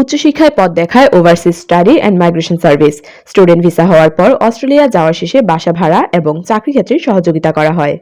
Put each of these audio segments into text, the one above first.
উচ্চশিক্ষায় পদ দেখায় overseas study and migration service student visa হওয়ার পর অস্ট্রেলিয়া যাওয়ার শেষে বাসা ভাড়া এবং চাকরি ক্ষেত্রে সহযোগিতা করা হয়।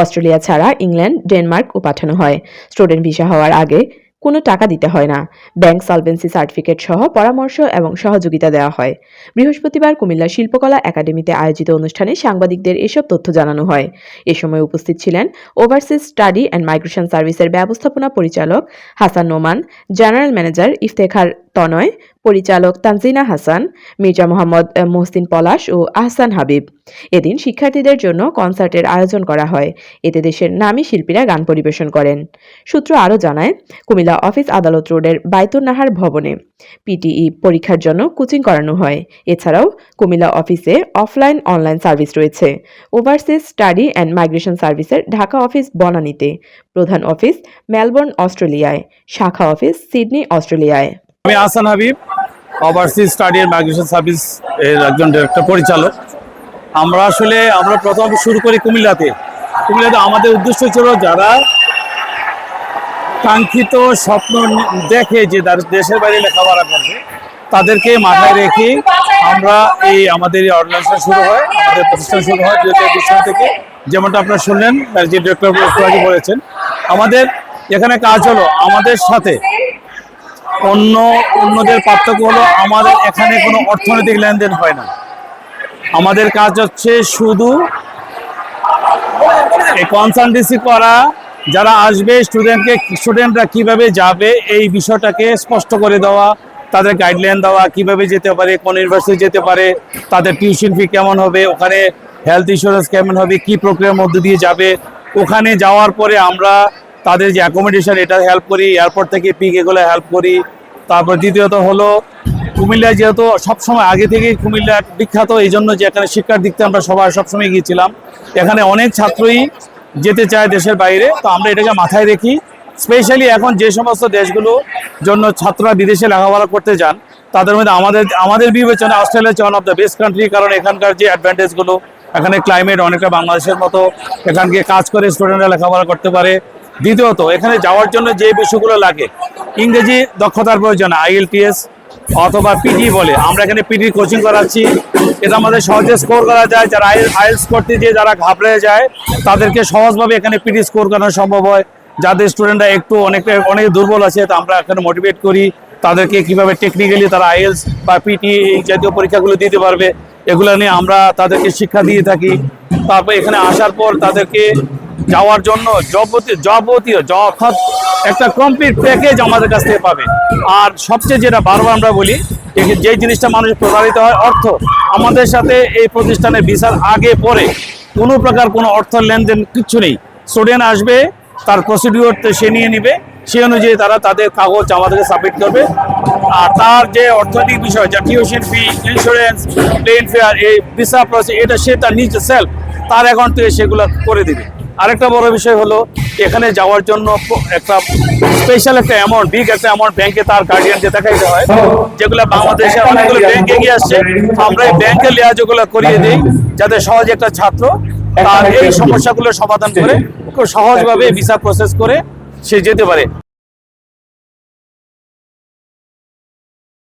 অস্ট্রেলিয়া ছাড়া ইংল্যান্ড ডেনমার্কও পাঠানো হয়। স্টুডেন্ট ভিসা হওয়ার আগে কোনো টাকা দিতে হয় না। ব্যাংক সলভেন্সি সার্টিফিকেট সহ পরামর্শ এবং সহযোগিতা দেওয়া হয়। বৃহস্পতিবার কুমিল্লা শিল্পকলা একাডেমিতে আয়োজিত অনুষ্ঠানে সাংবাদিকদের এসব তথ্য জানানো হয়। এ সময় উপস্থিত ছিলেন ওভারসিজ স্টাডি অ্যান্ড মাইগ্রেশন সার্ভিসের ব্যবস্থাপনা পরিচালক হাসান নোমান, জেনারেল ম্যানেজার ইফতেখার তনয়, পরিচালক তানজিনা হাসান, মির্জা মোহাম্মদ মোহসিন পলাশ ও আহসান হাবিব। এদিন শিক্ষার্থীদের জন্য কনসার্টের আয়োজন করা হয়। এতে দেশের নামী শিল্পীরা গান পরিবেশন করেন। সূত্র আরও জানায়, কুমিল্লা অফিস আদালত রোডের বাইতুন্নাহার ভবনে পিটিই পরীক্ষার জন্য কোচিং করানো হয়। এছাড়াও কুমিল্লা অফিসে অফলাইন অনলাইন সার্ভিস রয়েছে। ওভারসিজ স্টাডি অ্যান্ড মাইগ্রেশন সার্ভিসের ঢাকা অফিস বনানীতে। প্রধান অফিস মেলবোর্ন, অস্ট্রেলিয়ায়। শাখা অফিস সিডনি, অস্ট্রেলিয়ায়। আমি Ahsan Habib overseas study and migration service এর একজন ডিরেক্টর পরিচালক। আমরা আসলে, আমরা প্রথম শুরু করি কুমিল্লাতে। কুমিল্লাতে আমাদের উদ্দেশ্য ছিল যারা কাঙ্ক্ষিত স্বপ্ন দেখে যে দেশের বাইরে লেখাপড়া করবে, তাদেরকে মাথায় রেখে আমরা এই আমাদের এই অর্গানাইজেশন শুরু হয়, আমাদের প্রতিষ্ঠান শুরু হয় দু হাজার থেকে। যেমনটা আপনারা শুনলেন যে ডিরেক্টর বলেছেন। আমাদের এখানে কাজ হলো আমাদের সাথে অন্য অন্যদের পার্থক্য হলো আমাদের এখানে কোনো অর্থনৈতিক লেনদেন হয় না। আমাদের কাজ হচ্ছে শুধু কনসালটেন্সি করা, যারা আসবে স্টুডেন্টকে স্টুডেন্টরা কীভাবে যাবে এই বিষয়টাকে স্পষ্ট করে দেওয়া, তাদের গাইডলাইন দেওয়া, কীভাবে যেতে পারে, কোন ইউনিভার্সিটি যেতে পারে, তাদের টিউশন ফি কেমন হবে, ওখানে হেলথ ইন্স্যুরেন্স কেমন হবে, কি প্রক্রিয়ার মধ্যে দিয়ে যাবে। ওখানে যাওয়ার পরে আমরা তাদের যে অ্যাকোমোডেশন এটা হেল্প করি এয়ারপোর্ট থেকে পিক এগুলো হেল্প করি। তারপর দ্বিতীয়ত হলো কুমিল্লা যেহেতু সবসময় আগে থেকেই কুমিল্লা বিখ্যাত, এই জন্য যে এখানে শিক্ষার দিক থেকে আমরা সবাই সবসময় গিয়েছিলাম। এখানে অনেক ছাত্রই যেতে চায় দেশের বাইরে, তো আমরা এটাকে মাথায় রেখি। স্পেশালি এখন যে সমস্ত দেশগুলো জন্য ছাত্ররা বিদেশে লেখাপড়া করতে যান, তাদের মধ্যে আমাদের আমাদের বিবেচনা Australia one of the best country কারণ এখানকার যে অ্যাডভান্টেজগুলো এখানে ক্লাইমেট অনেকটা বাংলাদেশের মতো, এখানকে কাজ করে স্টুডেন্টরা লেখাপড়া করতে পারে। দ্বিতীয়ত, এখানে যাওয়ার জন্য যে বিষয়গুলো লাগে, ইংরেজি দক্ষতার প্রয়োজন, আইএলটিএস অথবা পিটি বলে। আমরা এখানে পিটি কোচিং করাচ্ছি। এটা আমাদের সহজে স্কোর করা যায়। যারা আইএলস করতে গিয়ে যারা ঘাবড়ে যায়, তাদেরকে সহজভাবে এখানে পিটি স্কোর করানো সম্ভব হয়। যাদের স্টুডেন্টরা একটু অনেকটা, অনেক দুর্বল আছে, তা আমরা এখানে মোটিভেট করি। তাদেরকে কীভাবে টেকনিক্যালি তারা আইএলস বা পিটি এই জাতীয় পরীক্ষাগুলো দিতে পারবে, এগুলো নিয়ে আমরা তাদেরকে শিক্ষা দিয়ে থাকি। তারপর এখানে আসার পর তাদেরকে যাওয়ার জন্য যাবতীয় যাবতীয় অর্থাৎ একটা কমপ্লিট প্যাকেজ আমাদের কাছ থেকে পাবে। আর সবচেয়ে যেটা বারবার আমরা বলি, যে- জিনিসটা মানুষ প্রতারিত হয়, অর্থ। আমাদের সাথে এই প্রতিষ্ঠানে ভিসার আগে পরে কোনো প্রকার কোনো অর্থ লেনদেন কিচ্ছু নেই। স্টুডেন্ট আসবে, তার প্রসিডিওর সে নিয়ে নিবে। সেই অনুযায়ী তারা তাদের কাগজ আমাদেরকে সাবমিট করবে। আর তার যে অর্থনৈতিক বিষয়, যা tuition fee insurance plane fare এই ভিসা প্রসেস এটা সে তার নিজে সেলফ তার অ্যাকাউন্ট থেকে সেগুলো করে দিবে। আরেকটা বড় বিষয় হলো এখানে যাওয়ার জন্য একটা স্পেশাল একটা অ্যামাউন্ট বিগ একটা অ্যামাউন্ট ব্যাংকে তার গার্ডিয়ানকে দেখাইতে হয় যেগুলো বাংলাদেশে অনেকগুলো ব্যাংকে এগিয়ে আসছে। আমরা এই ব্যাংকের লেয়াজগুলো করিয়ে দিই যাতে সহজে একটা ছাত্র তার এই সমস্যাগুলো সমাধান করে খুব সহজভাবে ভিসা প্রসেস করে সে যেতে পারে।